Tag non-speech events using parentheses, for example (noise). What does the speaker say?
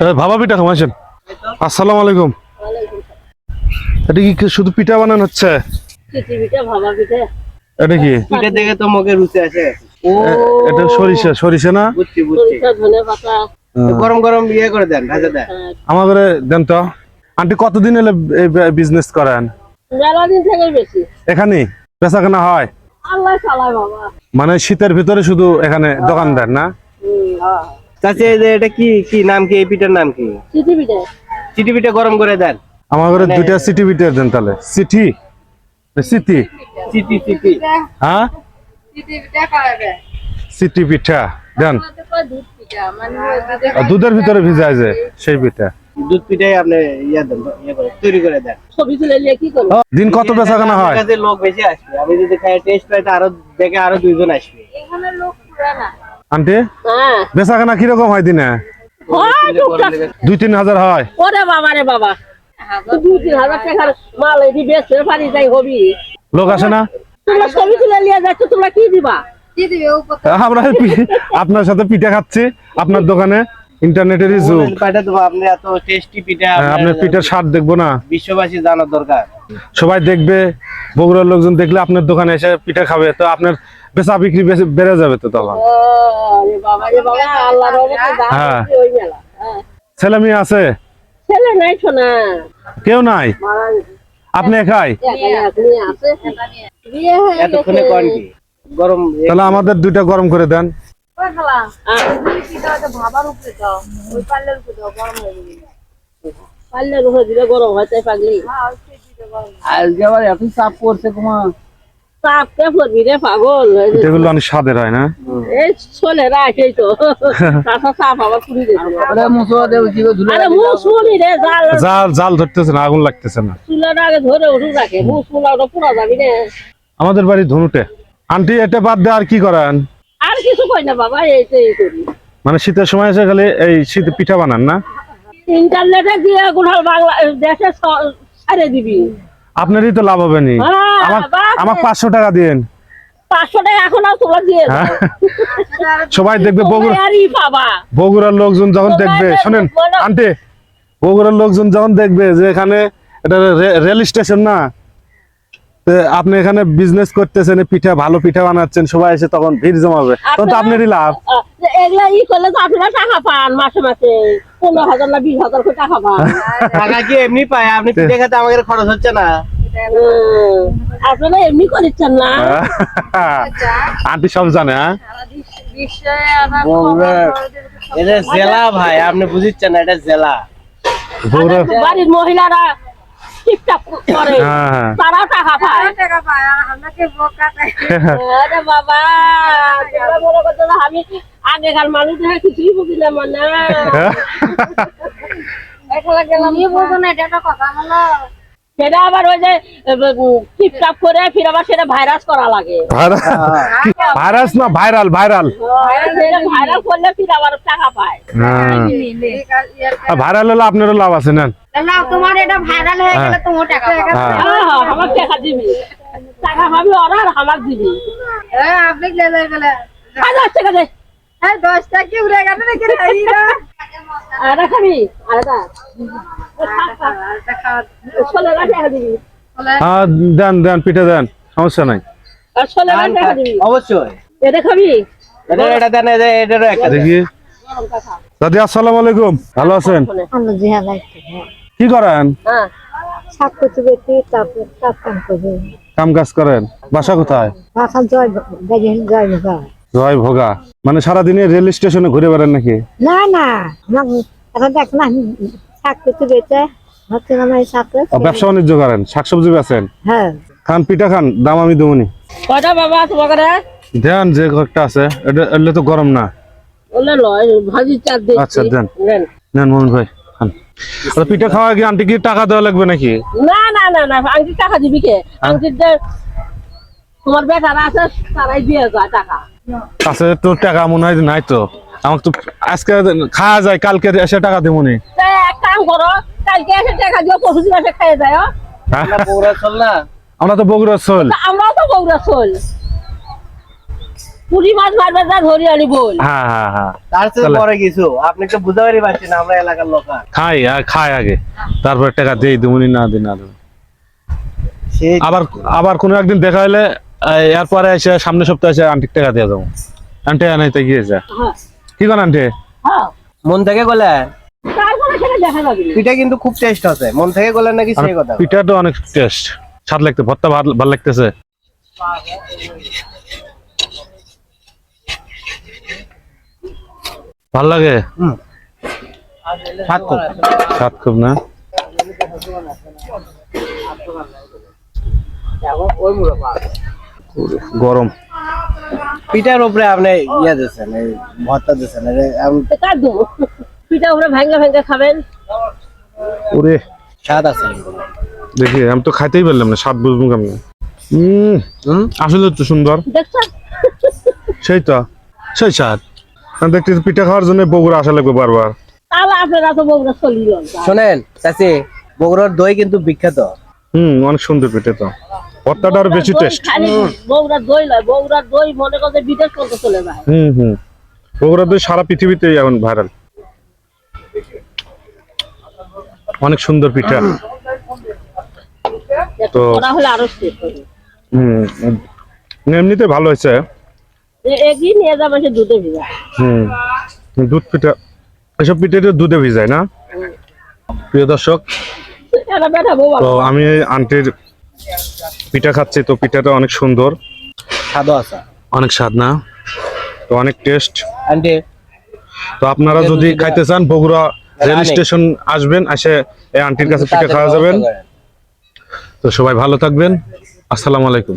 এ, ভাবা পিঠা খামাইছেন আসসালামু আলাইকুম। এটা কি শুধু পিঠা বানানো হচ্ছে? এটা কি? পিঠে দেখে তো মুখে রুচে আছে। এটা সরিষা সরিষা না? বুঝছি বুঝছি। গরম গরম ইয়ে করে দেন ভাজা দেন। হ্যাঁ, আমার ঘরে দেন তো। আন্টি কতদিন এলে বিজনেস করেন? মেলা দিন থেকে বেশি। এখানে? বেচা কেনা হয়? আল্লাহ চালায় বাবা। মানে শীতের ভিতরে শুধু এখানে দোকান দেন না? হ্যাঁ। চাচি এই যে এটা কি কি নাম কি? এই পিঠার নাম কি? চিঠি পিঠে। চিটি পিঠে গরম করে দেন। আমার ঘরে দুইটা সিটি পিঠা দেন তাহলে। সিটি সিটি চিটি চিটি হ্যাঁ? সিটি পিঠা দেন। আর দুধের ভিতরে ভিজায় যে সেই পিঠা। দুধ পিঠাই আপনি ইয়ে দেন ইয়ে তৈরি করে দেন। ছবি তুলে নিয়ে কি করব? দিন কত বেচা কেনা হয়? কাছে লোক বেশি আসবে। আমি যদি খাই টেস্ট পাই তো আরও দেখে আরও দুইজন আসবে। হ্যাঁ বেচা কেনা কীরকম হয় দিনে? দুই তিন হাজার হয়। ওরে বাবা রে বাবা। দুই তিন হাজার টাকার মাল এদি বেচতে পারি যাই হবি। লোক আসে না? তোমরা ছবি তুলে নিয়ে যাচ্ছ তোমরা কি দিবা? আমরা আপনার সাথে পিঠা খাচ্ছি আপনার দোকানে। ইন্টারনেটেরই যুগ। পাঠা দেবো আপনি এত টেস্টি পিঠা হ্যাঁ, আপনার পিঠার স্বাদ দেখব না। বিশ্ববাসী জানার দরকার। সবাই দেখবে বগুড়ার লোকজন দেখলে আপনার দোকানে এসে পিঠা খাবে তো আপনার বেচা বিক্রি বেড়ে যাবে তো তখন। ও রে বাবা রে বাবা আল্লাহর রহমতে যা হ্যাঁ। ওই মেলা। হ্যাঁ। ছেলে মেয়ে আছে? ছেলে নাই শোনা কেউ নাই? আপনি একাই? একাই আপনি আছে। এতক্ষণে গেছে কি? গরম তাহলে আমাদের দুইটা গরম করে দেন। দিলে গরম হয় তাই পাগলি? আজকে আবার এত চাপ পড়ছে তোমার চাপ পড়বি রে পাগল? পিঠাগুলো অনেক স্বাদের হয় না? এই চলে রাখেই তো। তাছাড়া চাপ আবার পুরি দিয়েছিল আরে মুসো দেব জিবে ধুলে আরে মুখ রে জাল। জাল জাল ধরতেছে না আগুন লাগতেছে না। চুলের আগে ধরে উঠু রাখে ওটা পুরা যাবি রে। আমাদের বাড়ি ধনুটে। আন্টি এটা বাদ দিয়ে আর কি করেন? কিছু কই না বাবা এইটাই করি। মানে শীতের সময় এসে খালি এই শীতে পিঠা বানান না? ইন্টারনেটে দিয়ে গোটাল বাংলা দেশে ছাড়ে দিবি। আপনারই তো লাভ হবে নি। হ্যাঁ, আমার আমার পাঁচশো টাকা দিন পাঁচশো টাকা এখন আর দিয়ে হ্যাঁ। সবাই দেখবে বগুড়ার লোকজন যখন দেখবে শোনেন। আন্টি বগুড়ার লোকজন যখন দেখবে যে এখানে এটা রেল স্টেশন না আপনি এখানে বিজনেস করতেছেন পিঠা ভালো পিঠা বানাচ্ছেন সবাই এসে তখন ভিড় জমাবে। তখন তো আপনারই লাভ এগুলা ই করলে তো আপনারা টাকা পান মাসে মাসে। পনেরো হাজার না বিশ হাজার করে টাকা পান। টাকা কি এমনি পায়? আপনি পিঠে খেতে আমাদের খরচ হচ্ছে না। হুম, আপনারা এমনি করেছেন না। (laughs) আন্টি সব জানে হ্যাঁ? এটা জেলা ভাই আপনি বুঝিচ্ছেন না এটা জেলা। বাড়ির মহিলারা টিপটাপ করে। হ্যাঁ তারা টাকা পায়। আরে বাবা তোমরা মনে করছ না আমি আগেকার মানুষ দেখে কিছুই না? (laughs) সেটা আবার ওই যে টিপটাপ করে ফির আবার সেটা ভাইরাস করা লাগে। ভাইরাস না ভাইরাল ভাইরাল ভাইরাল করলে ফির আবার টাকা পায়। ভাইরাল হলে আপনারও লাভ আছে নেন তোমার এটা ভাইরাল হয়ে গেলে তোমার টাকা পাবে। আহ, আমার টাকা দিবি। টাকা পাবি ওরা আর আমার দিবি। এই, আপনি লেজার গেলে? হাজার টাকা দে। এই দশটা কি উড়ে গেল নাকি রে, এই রে। আরে খাবি আরে দা ষোলো লাখ টাকা দিবি। হ্যাঁ দেন দেন পিঠে দেন সমস্যা নাই। অবশ্যই। এটা খাবি এটা এটা দেন এটারও একটা। দেখি। দাদি আসসালামু আলাইকুম। ভালো আছেন? কি করেন? হ্যাঁ। কাম কাজ করেন। বাসা কোথায়? জয় ভোগা মানে সারাদিনে রেল স্টেশনে ঘুরে বেড়ান নাকি? না না। ব্যবসা বাণিজ্য করেন? শাকসবজি বেচেন? হ্যাঁ। খান পিঠা খান দাম আমি দেবনি। দেন যে একটা আছে। এটা তো গরম না। আচ্ছা, দেন। নেন। নেন মোহন ভাই। আচ্ছা, পিঠা খাওয়া কি আন্টি কি টাকা দেওয়া লাগবে নাকি? না না না না আংটি টাকা দিবি কে? আংটির যে তোমার বেটারা আছে তারাই দিয়ে যায় টাকা। কাছে তো টাকা মনে হয় নাই তো। আমাকে তো আজকে খাওয়া যায় কালকে এসে টাকা দেবনি তা এক কাম করো কালকে এসে টাকা দিও পরশু দিন এসে খেয়ে যায় আমরা বগুড়া চল না। আমরা তো বগুড়া চল আমরাও তো বগুড়া চল পুরি মাছ মারবে যা ধরি আনি বল হ্যাঁ হ্যাঁ হ্যাঁ। তার চেয়ে তাহলে- পরে কিছু। আপনি তো পারছেন আমরা এলাকার লোক খাই আর খাই আগে। তারপর টাকা দিই দুমুনি না দিই না আবার আবার কোনো একদিন দেখা হলে এরপরে এসে সামনের সপ্তাহে এসে আন্টির টাকা দিয়ে যাব। আন্টি আনাইতে গিয়েছে। হ্যাঁ। কি করেন আন্টি? হ্যাঁ। মন থেকে গলে? তারপরে সেটা দেখা যাবে না। পিঠা কিন্তু খুব টেস্ট আছে। মন থেকে গলে নাকি সেই কথা? পিঠাটা অনেক টেস্ট স্বাদ লাগতে ভর্তা ভালো লাগতেছে? ভালো লাগে? হুম। স্বাদ খুব। স্বাদ খুব না? গরম। পিঠার উপরে আপনি ইয়ে দিচ্ছেন এই ভর্তা দেবো পিঠা উপরে ভাঙ্গা ভাঙ্গা খাবেন ওরে। স্বাদ আছে দেখি আমি তো খাইতেই পারলাম না স্বাদ বুঝব কেমন? হম হুম? আসলে তো সুন্দর। সেই তো। সেই স্বাদ। দেখতে পিঠা খাওয়ার জন্য বগুড়া আসা লাগবে বারবার। তাহলে আপনারা তো বগুড়া চলিল শোনেন চাচি বগুড়ার দই কিন্তু বিখ্যাত। হুম অনেক সুন্দর পিঠে তো। ভর্তাটা আরও বেশি টেস্ট বগুড়ার দই নয় বগুড়ার দই মনে করতে বিদেশ করতে চলে যায়। হুম হুম। বগুড়া দই সারা পৃথিবীতে এখন ভাইরাল অনেক সুন্দর পিঠা। তো- হুম এমনিতে ভালো হয়েছে। এগিয়ে নিয়ে যাবে সে দুধে ভিজা হুম। দুধ পিঠা এসব পিঠে দুধে ভিজায় না? প্রিয় দর্শক তো আমি আন্টির পিঠা খাচ্ছি তো পিঠাটা অনেক সুন্দর। স্বাদও আছে। অনেক স্বাদ না? তো অনেক টেস্ট। আন্টি তো আপনারা যদি খাইতে চান বগুড়া রেল স্টেশন আসবেন এসে এই আন্টির কাছে পিঠা খাওয়া যাবেন। তো সবাই ভালো থাকবেন। আসসালামু আলাইকুম।